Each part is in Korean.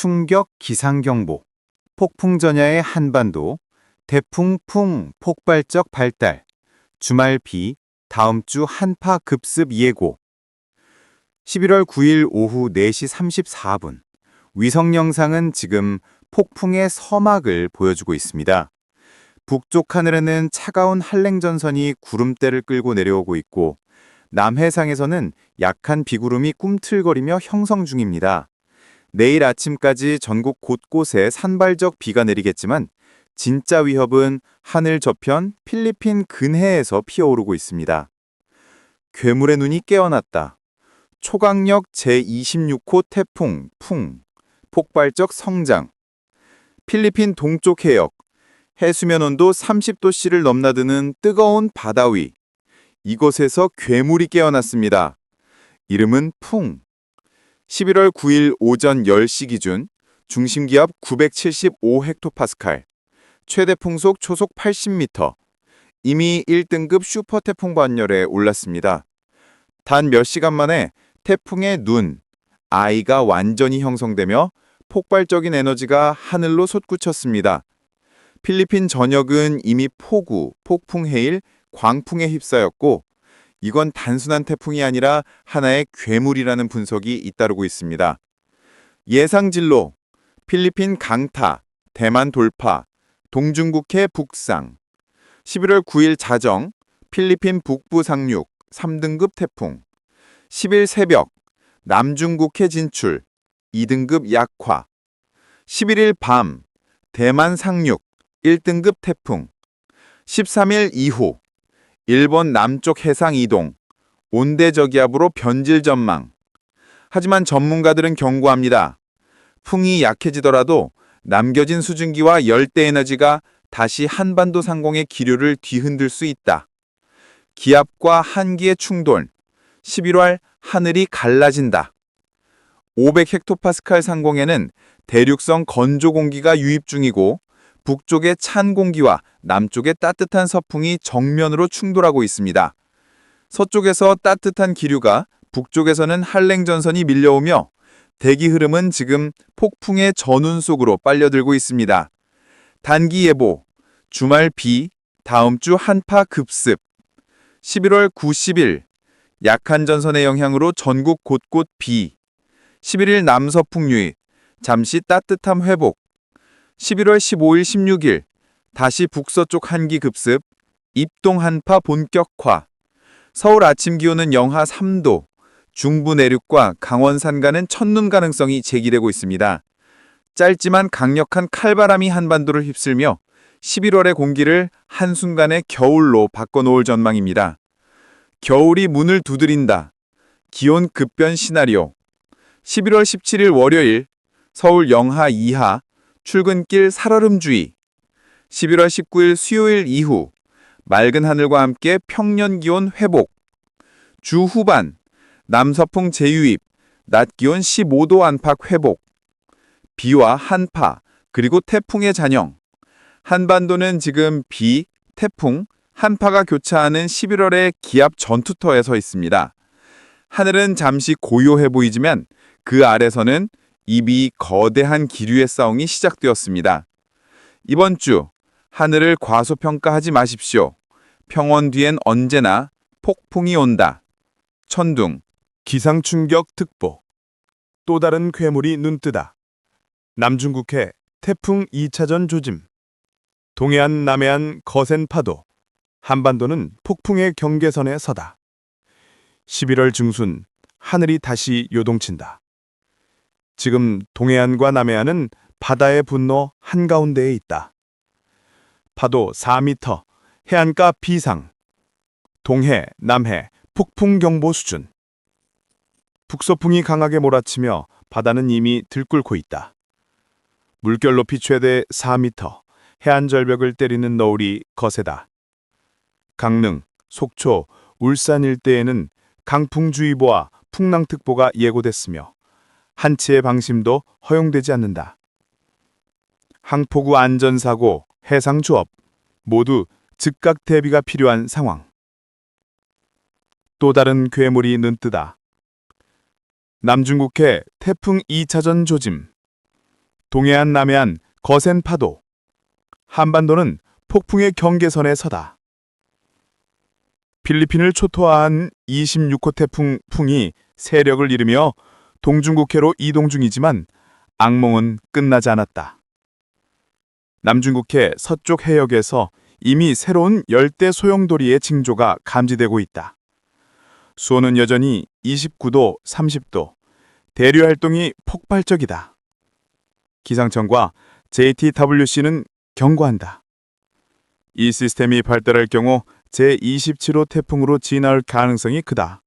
충격 기상경보, 폭풍 전야의 한반도, 태풍 풍 폭발적 발달, 주말 비, 다음 주 한파 급습 예고. 11월 9일 오후 4시 34분. 위성 영상은 지금 폭풍의 서막을 보여주고 있습니다. 북쪽 하늘에는 차가운 한랭전선이 구름대를 끌고 내려오고 있고 남해상에서는 약한 비구름이 꿈틀거리며 형성 중입니다. 내일 아침까지 전국 곳곳에 산발적 비가 내리겠지만 진짜 위협은 하늘 저편 필리핀 근해에서 피어오르고 있습니다. 괴물의 눈이 깨어났다. 초강력 제26호 태풍 풍 폭발적 성장 필리핀 동쪽 해역 해수면 온도 30도씨를 넘나드는 뜨거운 바다 위 이곳에서 괴물이 깨어났습니다. 이름은 풍 11월 9일 오전 10시 기준 중심기압 975헥토파스칼 최대 풍속 초속 80m 이미 1등급 슈퍼 태풍 반열에 올랐습니다. 단 몇 시간 만에 태풍의 눈, 아이가 완전히 형성되며 폭발적인 에너지가 하늘로 솟구쳤습니다. 필리핀 전역은 이미 폭우, 폭풍 해일, 광풍에 휩싸였고 이건 단순한 태풍이 아니라 하나의 괴물이라는 분석이 잇따르고 있습니다. 예상 진로 필리핀 강타, 대만 돌파, 동중국해 북상 11월 9일 자정 필리핀 북부 상륙 3등급 태풍 10일 새벽 남중국해 진출 2등급 약화 11일 밤 대만 상륙 1등급 태풍 13일 이후 일본 남쪽 해상 이동 온대저기압으로 변질 전망 하지만 전문가들은 경고합니다. 풍이 약해지더라도 남겨진 수증기와 열대 에너지가 다시 한반도 상공의 기류를 뒤흔들 수 있다. 기압과 한기의 충돌 11월 하늘이 갈라진다. 500헥토파스칼 상공에는 대륙성 건조 공기가 유입 중이고 북쪽의 찬 공기와 남쪽의 따뜻한 서풍이 정면으로 충돌하고 있습니다. 서쪽에서 따뜻한 기류가 북쪽에서는 한랭전선이 밀려오며 대기 흐름은 지금 폭풍의 전운 속으로 빨려들고 있습니다. 단기 예보, 주말 비, 다음 주 한파 급습, 11월 90일 약한 전선의 영향으로 전국 곳곳 비, 11일 남서풍 유입, 잠시 따뜻함 회복, 11월 15일 16일 다시 북서쪽 한기 급습, 입동 한파 본격화, 서울 아침 기온은 영하 3도, 중부 내륙과 강원 산간은 첫눈 가능성이 제기되고 있습니다. 짧지만 강력한 칼바람이 한반도를 휩쓸며 11월의 공기를 한순간에 겨울로 바꿔놓을 전망입니다. 겨울이 문을 두드린다. 기온 급변 시나리오 11월 17일 월요일 서울 영하 이하 출근길 살얼음주의. 11월 19일 수요일 이후 맑은 하늘과 함께 평년 기온 회복. 주 후반 남서풍 재유입 낮 기온 15도 안팎 회복. 비와 한파 그리고 태풍의 잔영. 한반도는 지금 비, 태풍, 한파가 교차하는 11월의 기압 전투터에 서 있습니다. 하늘은 잠시 고요해 보이지만 그 아래서는 이미 거대한 기류의 싸움이 시작되었습니다. 이번 주 하늘을 과소평가하지 마십시오. 평원 뒤엔 언제나 폭풍이 온다. 천둥 기상충격 특보. 또 다른 괴물이 눈뜨다. 남중국해 태풍 2차전 조짐. 동해안 남해안 거센 파도. 한반도는 폭풍의 경계선에 서다. 11월 중순 하늘이 다시 요동친다. 지금 동해안과 남해안은 바다의 분노 한가운데에 있다. 파도 4m, 해안가 비상. 동해, 남해, 폭풍경보 수준. 북서풍이 강하게 몰아치며 바다는 이미 들끓고 있다. 물결 높이 최대 4m, 해안 절벽을 때리는 너울이 거세다. 강릉, 속초, 울산 일대에는 강풍주의보와 풍랑특보가 예고됐으며 한치의 방심도 허용되지 않는다. 항포구 안전사고, 해상조업 모두 즉각 대비가 필요한 상황. 또 다른 괴물이 눈뜨다. 남중국해 태풍 2차전 조짐. 동해안 남해안 거센 파도. 한반도는 폭풍의 경계선에 서다. 필리핀을 초토화한 26호 태풍 풍이 세력을 잃으며 동중국해로 이동 중이지만 악몽은 끝나지 않았다. 남중국해 서쪽 해역에서 이미 새로운 열대 소용돌이의 징조가 감지되고 있다. 수온은 여전히 29도, 30도, 대류 활동이 폭발적이다. 기상청과 JTWC는 경고한다. 이 시스템이 발달할 경우 제27호 태풍으로 진화할 가능성이 크다.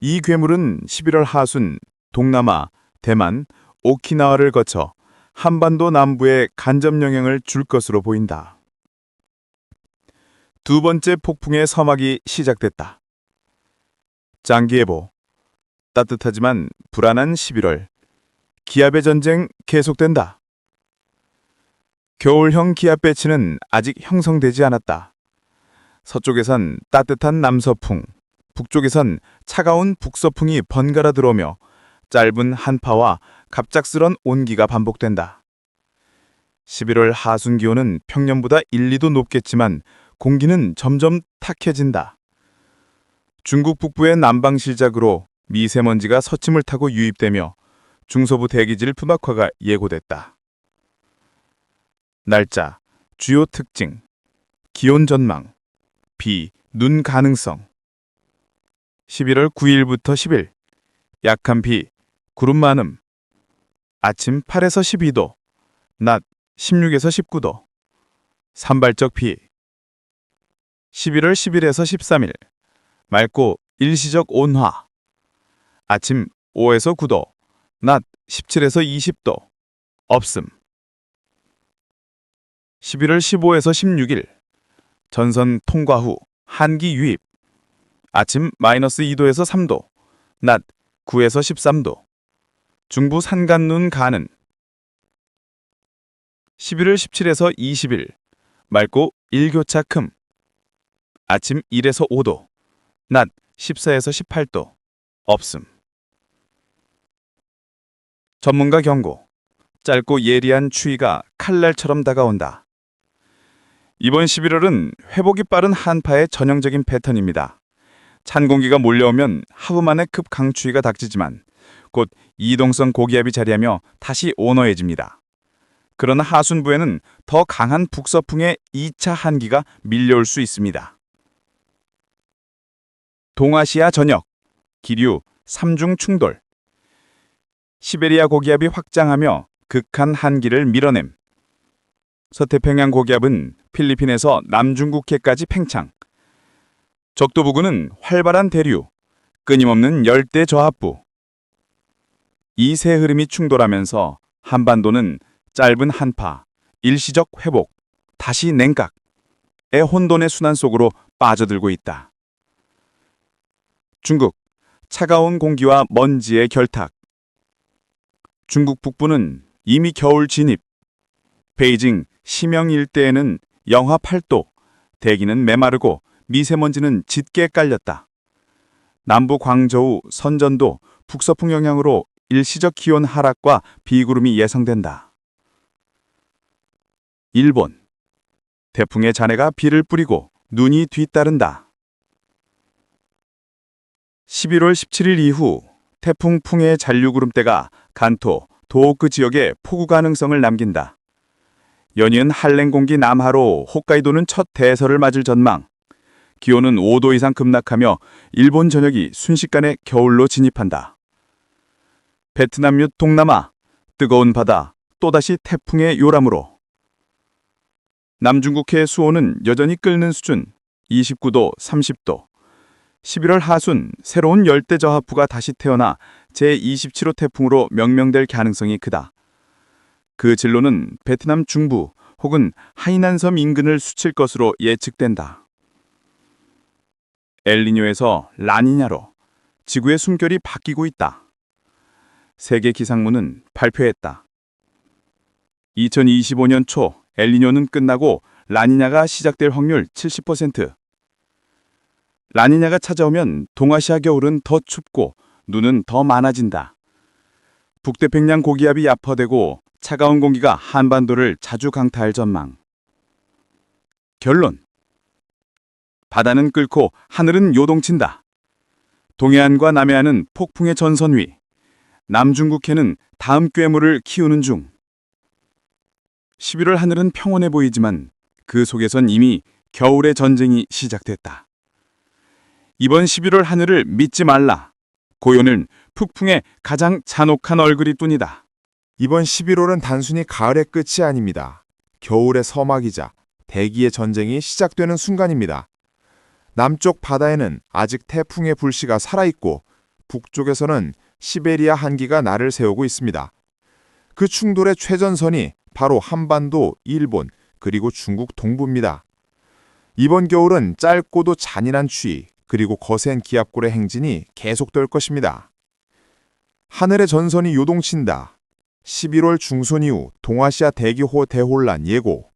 이 괴물은 11월 하순 동남아, 대만, 오키나와를 거쳐 한반도 남부에 간접 영향을 줄 것으로 보인다. 두 번째 폭풍의 서막이 시작됐다. 장기예보. 따뜻하지만 불안한 11월. 기압의 전쟁 계속된다. 겨울형 기압 배치는 아직 형성되지 않았다. 서쪽에선 따뜻한 남서풍, 북쪽에선 차가운 북서풍이 번갈아 들어오며 짧은 한파와 갑작스런 온기가 반복된다. 11월 하순 기온은 평년보다 1, 2도 높겠지만 공기는 점점 탁해진다. 중국 북부의 남방 실작으로 미세먼지가 서침을 타고 유입되며 중서부 대기질 푸막화가 예고됐다. 날짜, 주요 특징, 기온 전망, 비, 눈 가능성. 11월 9일부터 10일, 약한 비, 구름 많음. 아침 8에서 12도, 낮 16에서 19도. 산발적 비. 11월 10일에서 13일, 맑고 일시적 온화. 아침 5에서 9도, 낮 17에서 20도. 없음. 11월 15에서 16일, 전선 통과 후 한기 유입. 아침 마이너스 2도에서 3도, 낮 9에서 13도. 중부 산간눈 가는. 11월 17에서 20일, 맑고 일교차 큼. 아침 1에서 5도, 낮 14에서 18도. 없음. 전문가 경고. 짧고 예리한 추위가 칼날처럼 다가온다. 이번 11월은 회복이 빠른 한파의 전형적인 패턴입니다. 찬 공기가 몰려오면 하루 만에 급 강추위가 닥치지만 곧 이동성 고기압이 자리하며 다시 온화해집니다. 그러나 하순부에는 더 강한 북서풍의 2차 한기가 밀려올 수 있습니다. 동아시아 전역, 기류, 삼중 충돌 시베리아 고기압이 확장하며 극한 한기를 밀어냄 서태평양 고기압은 필리핀에서 남중국해까지 팽창. 적도 부근은 활발한 대류, 끊임없는 열대 저하부. 이 세 흐름이 충돌하면서 한반도는 짧은 한파, 일시적 회복, 다시 냉각의 혼돈의 순환 속으로 빠져들고 있다. 중국, 차가운 공기와 먼지의 결탁. 중국 북부는 이미 겨울 진입. 베이징, 심영 일대에는 영하 8도, 대기는 메마르고 미세먼지는 짙게 깔렸다. 남부 광저우, 선전도, 북서풍 영향으로 일시적 기온 하락과 비구름이 예상된다. 일본 태풍의 잔해가 비를 뿌리고 눈이 뒤따른다. 11월 17일 이후 태풍 풍의 잔류구름대가 간토, 도호크 지역에 폭우 가능성을 남긴다. 연이은 한랭 공기 남하로 홋카이도는 첫 대설을 맞을 전망. 기온은 5도 이상 급락하며 일본 전역이 순식간에 겨울로 진입한다. 베트남 및 동남아, 뜨거운 바다, 또다시 태풍의 요람으로. 남중국해 수온은 여전히 끓는 수준 29도, 30도. 11월 하순 새로운 열대저하부가 다시 태어나 제27호 태풍으로 명명될 가능성이 크다. 그 진로는 베트남 중부 혹은 하이난섬 인근을 스칠 것으로 예측된다. 엘니뇨에서 라니냐로 지구의 숨결이 바뀌고 있다. 세계 기상문은 발표했다. 2025년 초 엘니뇨는 끝나고 라니냐가 시작될 확률 70%. 라니냐가 찾아오면 동아시아 겨울은 더 춥고 눈은 더 많아진다. 북태평양 고기압이 야퍼되고 차가운 공기가 한반도를 자주 강타할 전망. 결론. 바다는 끓고 하늘은 요동친다. 동해안과 남해안은 폭풍의 전선 위. 남중국해는 다음 괴물을 키우는 중. 11월 하늘은 평온해 보이지만 그 속에선 이미 겨울의 전쟁이 시작됐다. 이번 11월 하늘을 믿지 말라. 고요는 북풍의 가장 잔혹한 얼굴이 뿐이다. 이번 11월은 단순히 가을의 끝이 아닙니다. 겨울의 서막이자 대기의 전쟁이 시작되는 순간입니다. 남쪽 바다에는 아직 태풍의 불씨가 살아있고 북쪽에서는 시베리아 한기가 날을 세우고 있습니다. 그 충돌의 최전선이 바로 한반도, 일본, 그리고 중국 동부입니다. 이번 겨울은 짧고도 잔인한 추위, 그리고 거센 기압골의 행진이 계속될 것입니다. 하늘의 전선이 요동친다. 11월 중순 이후 동아시아 대기호 대혼란 예고.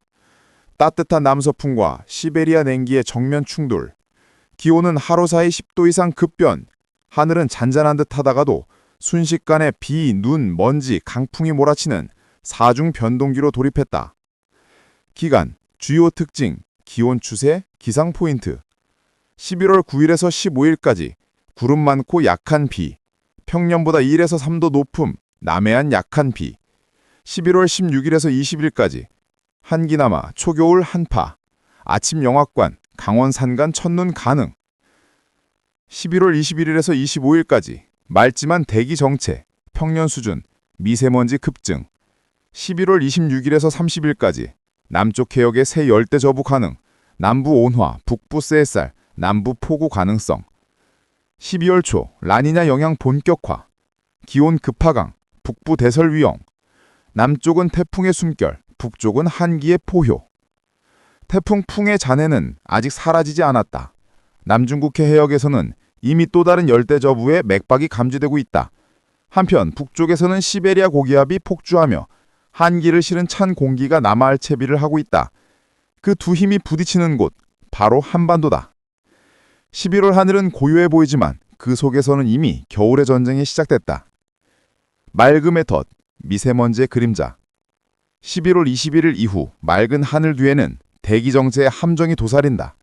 따뜻한 남서풍과 시베리아 냉기의 정면 충돌. 기온은 하루 사이 10도 이상 급변. 하늘은 잔잔한 듯 하다가도 순식간에 비, 눈, 먼지, 강풍이 몰아치는 사중 변동기로 돌입했다. 기간, 주요 특징, 기온 추세, 기상 포인트. 11월 9일에서 15일까지 구름 많고 약한 비, 평년보다 1에서 3도 높음, 남해안 약한 비. 11월 16일에서 20일까지 한기남아 초겨울 한파, 아침 영하권, 강원 산간 첫눈 가능. 11월 21일에서 25일까지 맑지만 대기 정체, 평년 수준, 미세먼지 급증. 11월 26일에서 30일까지 남쪽 해역의 새 열대 저부 가능, 남부 온화, 북부 쌀쌀, 남부 폭우 가능성. 12월 초 라니냐 영향 본격화. 기온 급하강, 북부 대설 위험. 남쪽은 태풍의 숨결, 북쪽은 한기의 포효. 태풍 풍의 잔해는 아직 사라지지 않았다. 남중국해 해역에서는 이미 또 다른 열대 저부의 맥박이 감지되고 있다. 한편 북쪽에서는 시베리아 고기압이 폭주하며 한기를 실은 찬 공기가 남하할 채비를 하고 있다. 그 두 힘이 부딪히는 곳, 바로 한반도다. 11월 하늘은 고요해 보이지만 그 속에서는 이미 겨울의 전쟁이 시작됐다. 맑음의 덫, 미세먼지의 그림자. 11월 21일 이후 맑은 하늘 뒤에는 대기 정체의 함정이 도사린다.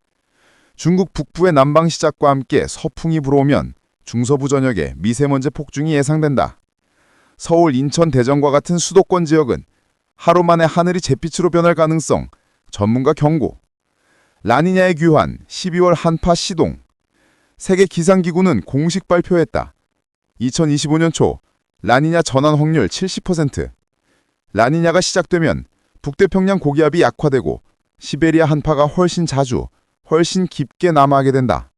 중국 북부의 남방 시작과 함께 서풍이 불어오면 중서부 전역에 미세먼지 폭중이 예상된다. 서울, 인천, 대전과 같은 수도권 지역은 하루 만에 하늘이 잿빛으로 변할 가능성, 전문가 경고. 라니냐의 규환, 12월 한파 시동. 세계 기상기구는 공식 발표했다. 2025년 초 라니냐 전환 확률 70%. 라니냐가 시작되면 북태평양 고기압이 약화되고 시베리아 한파가 훨씬 자주, 훨씬 깊게 남하하게 된다.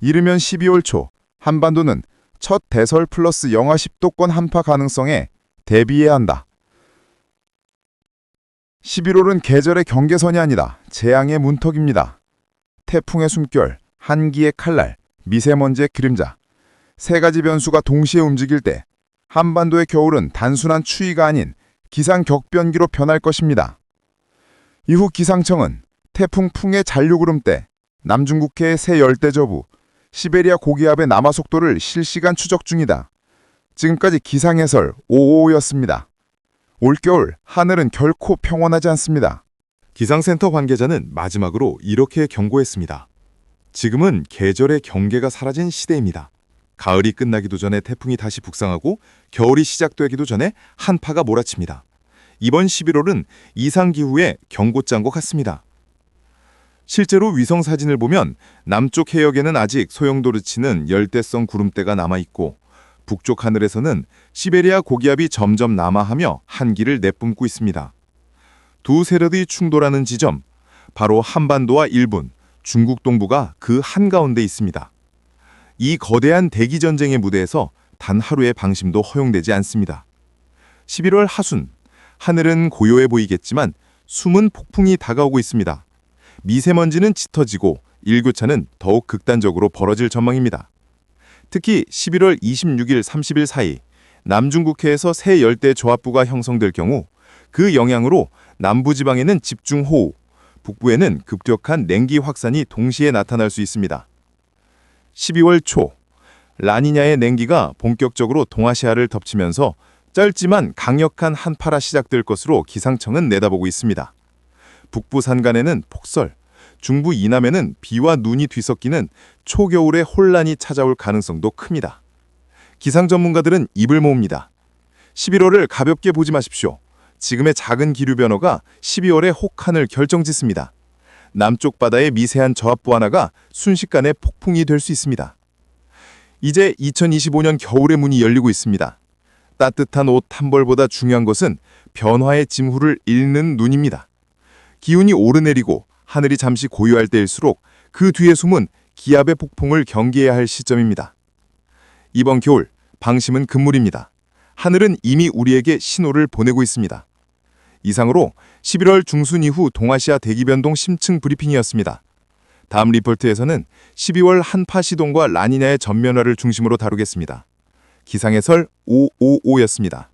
이르면 12월 초 한반도는 첫 대설 플러스 영하 10도권 한파 가능성에 대비해야 한다. 11월은 계절의 경계선이 아니다. 재앙의 문턱입니다. 태풍의 숨결, 한기의 칼날, 미세먼지의 그림자. 세 가지 변수가 동시에 움직일 때 한반도의 겨울은 단순한 추위가 아닌 기상 격변기로 변할 것입니다. 이후 기상청은 태풍 풍의 잔류구름 때 남중국해의 새 열대저부, 시베리아 고기압의 남하 속도를 실시간 추적 중이다. 지금까지 기상해설 555였습니다. 올겨울 하늘은 결코 평온하지 않습니다. 기상센터 관계자는 마지막으로 이렇게 경고했습니다. 지금은 계절의 경계가 사라진 시대입니다. 가을이 끝나기도 전에 태풍이 다시 북상하고 겨울이 시작되기도 전에 한파가 몰아칩니다. 이번 11월은 이상기후의 경고장인 것 같습니다. 실제로 위성 사진을 보면 남쪽 해역에는 아직 소용돌이 치는 열대성 구름대가 남아있고 북쪽 하늘에서는 시베리아 고기압이 점점 남하하며 한기를 내뿜고 있습니다. 두 세력이 충돌하는 지점, 바로 한반도와 일본, 중국 동부가 그 한가운데 있습니다. 이 거대한 대기 전쟁의 무대에서 단 하루의 방심도 허용되지 않습니다. 11월 하순, 하늘은 고요해 보이겠지만 숨은 폭풍이 다가오고 있습니다. 미세먼지는 짙어지고 일교차는 더욱 극단적으로 벌어질 전망입니다. 특히 11월 26일 30일 사이 남중국해에서 새 열대 조합부가 형성될 경우 그 영향으로 남부지방에는 집중호우, 북부에는 급격한 냉기 확산이 동시에 나타날 수 있습니다. 12월 초 라니냐의 냉기가 본격적으로 동아시아를 덮치면서 짧지만 강력한 한파라 시작될 것으로 기상청은 내다보고 있습니다. 북부 산간에는 폭설, 중부 이남에는 비와 눈이 뒤섞이는 초겨울의 혼란이 찾아올 가능성도 큽니다. 기상 전문가들은 입을 모읍니다. 11월을 가볍게 보지 마십시오. 지금의 작은 기류 변화가 12월의 혹한을 결정짓습니다. 남쪽 바다의 미세한 저압부 하나가 순식간에 폭풍이 될 수 있습니다. 이제 2025년 겨울의 문이 열리고 있습니다. 따뜻한 옷 한 벌보다 중요한 것은 변화의 징후를 읽는 눈입니다. 기온이 오르내리고 하늘이 잠시 고요할 때일수록 그 뒤에 숨은 기압의 폭풍을 경계해야 할 시점입니다. 이번 겨울 방심은 금물입니다. 하늘은 이미 우리에게 신호를 보내고 있습니다. 이상으로 11월 중순 이후 동아시아 대기 변동 심층 브리핑이었습니다. 다음 리포트에서는 12월 한파 시동과 라니냐의 전면화를 중심으로 다루겠습니다. 기상해설 555였습니다.